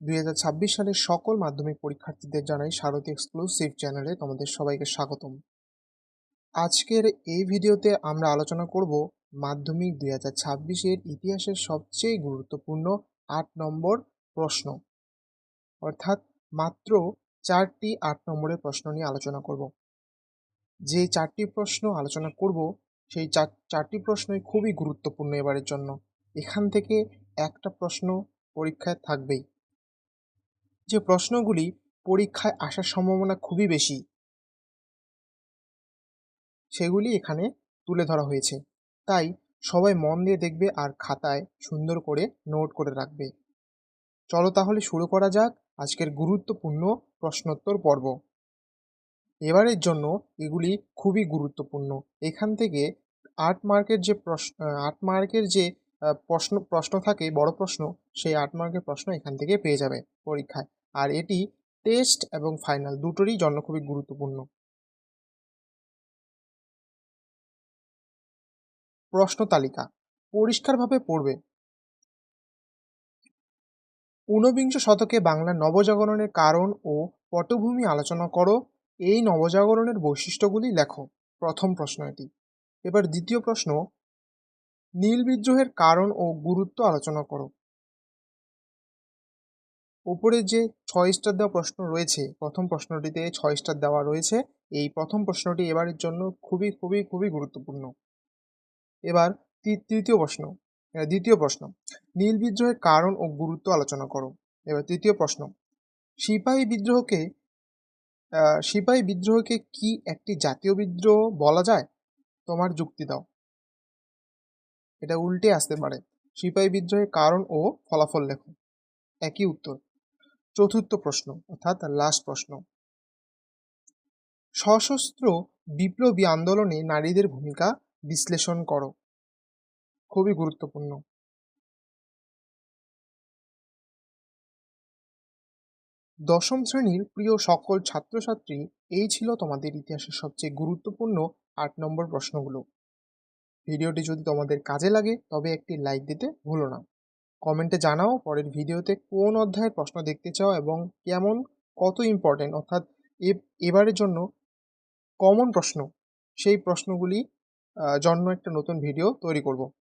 দুই হাজার ছাব্বিশ সালের সকল মাধ্যমিক পরীক্ষার্থীদের জানাই সারথী এক্সক্লুসিভ চ্যানেলে তোমাদের সবাইকে স্বাগতম। আজকের এই ভিডিওতে আমরা আলোচনা করব মাধ্যমিক দুই হাজার ছাব্বিশের ইতিহাসের সবচেয়ে গুরুত্বপূর্ণ আট নম্বর প্রশ্ন। অর্থাৎ মাত্র চারটি আট নম্বরের প্রশ্ন নিয়ে আলোচনা করব। যে চারটি প্রশ্ন আলোচনা করব, সেই চার, চারটি প্রশ্নই খুবই গুরুত্বপূর্ণ এবারের জন্য। এখান থেকে একটা প্রশ্ন পরীক্ষায় থাকবেই। যে প্রশ্নগুলি পরীক্ষায় আসার সম্ভাবনা খুবই বেশি, সেগুলি এখানে তুলে ধরা হয়েছে। তাই সবাই মন দিয়ে দেখবে আর খাতায় সুন্দর করে নোট করে রাখবে। চলো তাহলে শুরু করা যাক আজকের গুরুত্বপূর্ণ প্রশ্নোত্তর পর্ব। এবারের জন্য এগুলি খুবই গুরুত্বপূর্ণ। এখান থেকে আট মার্কের যে প্রশ্ন আট মার্কের যে প্রশ্ন প্রশ্ন থাকে বড় প্রশ্ন, সেই আট মার্কের প্রশ্ন এখান থেকে পেয়ে যাবে পরীক্ষায়। আর এটি টেস্ট এবং ফাইনাল দুটোরই জন্য খুবই গুরুত্বপূর্ণ। প্রশ্ন তালিকা পরিষ্কারভাবে পড়বে। ঊনবিংশ শতকে বাংলার নবজাগরণের কারণ ও পটভূমি আলোচনা করো। এই নবজাগরণের বৈশিষ্ট্যগুলি লেখো। প্রথম প্রশ্ন এটি। এবার দ্বিতীয় প্রশ্ন নীল বিদ্রোহের কারণ ও গুরুত্ব আলোচনা করো। উপরে যে ছয় স্টার দেওয়া প্রশ্ন রয়েছে, প্রথম প্রশ্নটিতে ছয় স্টার দেওয়া রয়েছে, এই প্রথম প্রশ্নটি এবারের জন্য খুবই খুবই খুবই গুরুত্বপূর্ণ। এবার তৃতীয় প্রশ্ন দ্বিতীয় প্রশ্ন, নীল বিদ্রোহের কারণ ও গুরুত্ব আলোচনা করো। এবার তৃতীয় প্রশ্ন, সিপাহী বিদ্রোহকে সিপাহী বিদ্রোহকে কি একটি জাতীয় বিদ্রোহ বলা যায়? তোমার যুক্তি দাও। এটা উল্টে আসতে পারে। সিপাহী বিদ্রোহের কারণ ও ফলাফল লেখো। একই উত্তর। চতুর্থ প্রশ্ন, অর্থাৎ লাস্ট প্রশ্ন। সশস্ত্র বিপ্লবী আন্দোলনে নারীদের ভূমিকা বিশ্লেষণ করো। খুবই গুরুত্বপূর্ণ। দশম শ্রেণির প্রিয় সকল ছাত্রছাত্রী, এই ছিল তোমাদের ইতিহাসের সবচেয়ে গুরুত্বপূর্ণ আট নম্বর প্রশ্নগুলো। ভিডিওটি যদি তোমাদের কাজে লাগে, তবে একটি লাইক দিতে ভুলো না। কমেন্টে জানাও পরের ভিডিওতে কোন অধ্যায়ের প্রশ্ন দেখতে চাও এবং কেমন, কত ইম্পর্টেন্ট অর্থাৎ এবারের জন্য কমন প্রশ্ন, সেই প্রশ্নগুলি জন্য একটা নতুন ভিডিও তৈরি করব।